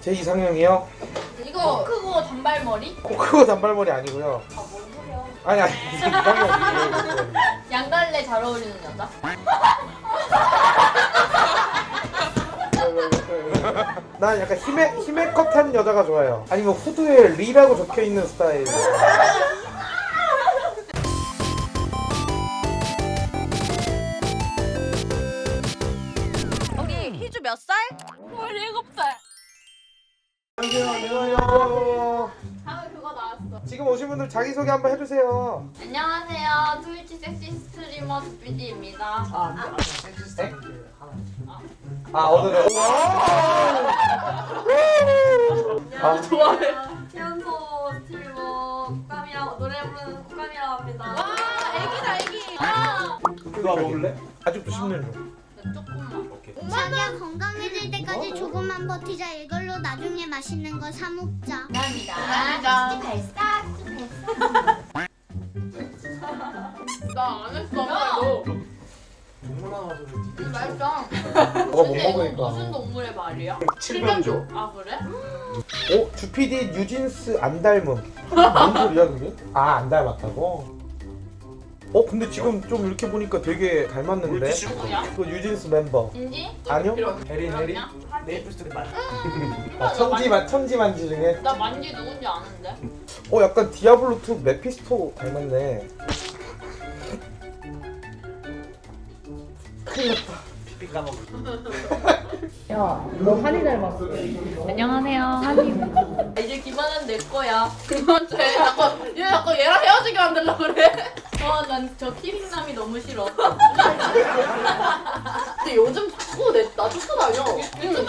제 이상형이요? 이거 크고 단발머리? 코 크고 단발머리 아니고요. 아, 뭔 소리야. 아니 아니 이상형. 양갈래 잘 어울리는 여자? 난 약간 힘에 힘에 컷한 여자가 좋아요. 아니면 후드에 리라고 적혀 있는 스타일. 17살. 안녕하세요. 안녕하세요. 지금 오신 분들 자기소개 한번 해주세요. 안녕하세요. 트위치 섹시 스트리머 두피디입니다. 아, 아, 오늘은. 안녕하세요. 현소 스트리머 국감이라고 노래 부르는 국감이라고 합니다. 와, 애기다, 애기. 와. 이거 먹을래? 아직도 10년 조금만. 엄마 건강 버티자 이걸로 나중에 맛있는 거 사 먹자 감사합니다. 발사 나안 했어. 너. 맛있어. 너가 못 근데 이거 먹으니까. 무슨 동물의 말이야? 7변조. 아, 그래? 어? 주피디 뉴진스 안 닮음. 뭔 소리야 그게? 아 안 닮았다고? 어 근데 지금 좀 이렇게 보니까 되게 닮았는데? 누구야? 그 뉴진스 멤버. 인지? 아니요? 해린 해린 누구냐? 아, 천지 만 천지 만지 중에. 나 만지 누군지 아는데. 어 약간 디아블로 2 메피스토 닮았네. 큰일 났다. 피피 까먹고 안녕하세요. 아, 이제 기반은 내 거야. 그만해. 자꾸, 얘 자꾸 얘랑 헤어지게 만들려고 그래. 어, 난 저 키링남이 너무 싫어. 근데 요즘 자꾸 내, 나 쫓아다녀. 유튜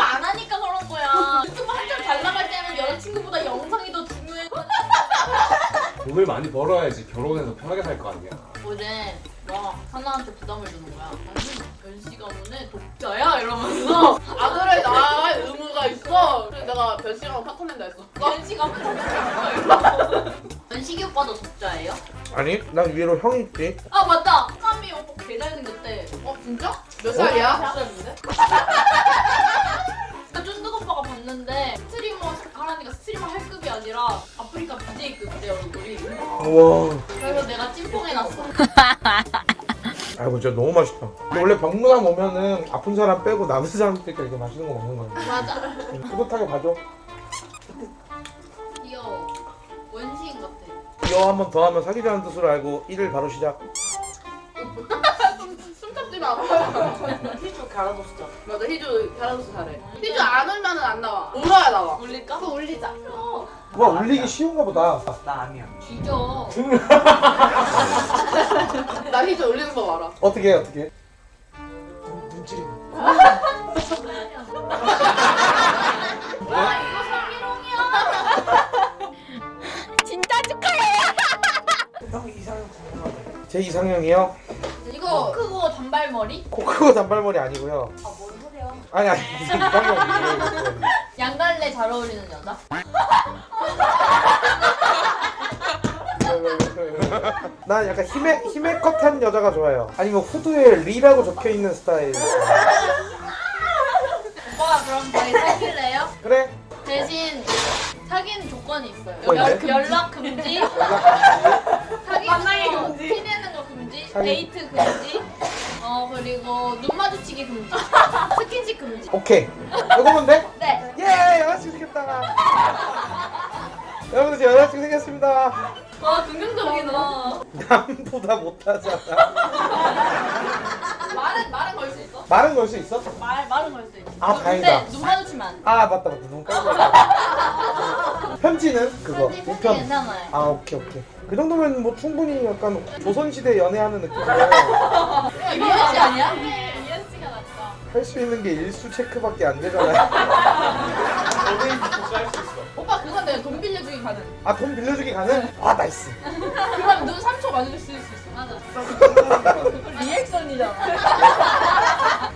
돈을 많이 벌어야지 결혼해서 편하게 살 거 아니야. 어제 막 하나한테 부담을 주는 거야. 아니, 변씨가 오늘 독자야? 이러면서 아들을 낳을 의무가 있어. 그래서 내가 변씨랑 파토낸다 했어. 변씨가 파토낸다 변식이 오빠도 독자예요? 아니 난 위로 형이 있지. 아 맞다! 까미 오빠 개 잘 생겼대. 어 진짜? 몇 살이야? 살인데? 쫀득 오빠가 봤는데 스트리머 하라니까 스트리머 할 급이 아니라 아프리카 BJ급대 얼굴이. 우와. 그래서 내가 찐뽕해놨어. 아이고 진짜 너무 맛있다. 근데 원래 병문안 오면은 아픈 사람 빼고 남은 사람들끼리 이렇게 맛있는 거 먹는 거야. 맞아. 음, 뿌듯하게 봐줘. 귀여워. 원시인 같아. 이어 한번 더 하면 사귀자는 뜻으로 알고 일을 바로 시작. 숨 참지 마. 갈아줬어. 맞아, 희주 갈아줘서 잘해. 희주 안 울면은 안 나와. 울어야 나와. 울릴까? 또 울리자. 와 울리기 쉬운가 보다. 나 아니야 뒤져. 나 희주 울리는 법 알아. 어떻게 해 어떻게? 해? 와 이거 성희롱이야. 진짜 축하해. 제 이상형이요? 이거 크고 단발머리? 코 크고 단발머리 아니고요. 아 뭔 소리야? 아니 아니 이상형. 양갈래 잘 어울리는 여자? 난 약간 힘에 힘에 컷한 여자가 좋아요. 아니면 후드에 리라고 적혀 있는 스타일. 오빠가 그럼 저희 사귈래요? 그래? 대신 사귀는 조건이 있어요. 뭐 연, 있네? 연락 금지, 사귀 만나기 거 금지. 티내는 거 금지, 사귀- 데이트 금지, 어 그리고 눈 마주치기 금지, 스킨십 금지. 오케이. 이거면 돼? 네. 예 여자친구 생겼다. 여러분들 제 여자친구 생겼습니다. 와 긍정적이다. 남보다 못하잖아. 말은 말은 걸 수 있어? 말은 걸 수 있어? 말 말은 걸 수 있어. 아, 다행이다. 눈 마주치면 안 돼. 아 맞다 맞다 너무. 편지는 그거 편지 편지 우편. 괜찮아요. 아 오케이 오케이. 그 정도면 뭐 충분히 약간 조선시대 연애하는 이현 씨 아니야? 네, 이현 씨가 낫다. 할 수 있는 게 일수 체크밖에 안 되잖아요. 연예인 복수 할수 있어. 오빠 그건 내가 돈 빌려주기 가능. 아 돈 빌려주기 가능? 아 나이스. 그럼 눈 3초 마주칠 수 있어. 맞아. 리액션이잖아.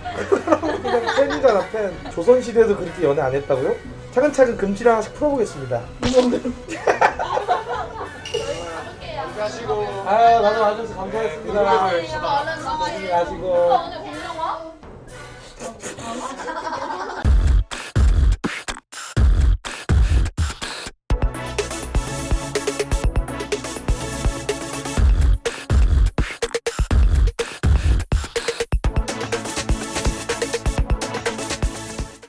그냥 팬이잖아 팬. 조선시대도 그렇게 연애 안 했다고요? 차근차근 금지를 하나씩 풀어보겠습니다. 하시고 아 나도 와주셔서 감사했습니다. 얼른. 가시고.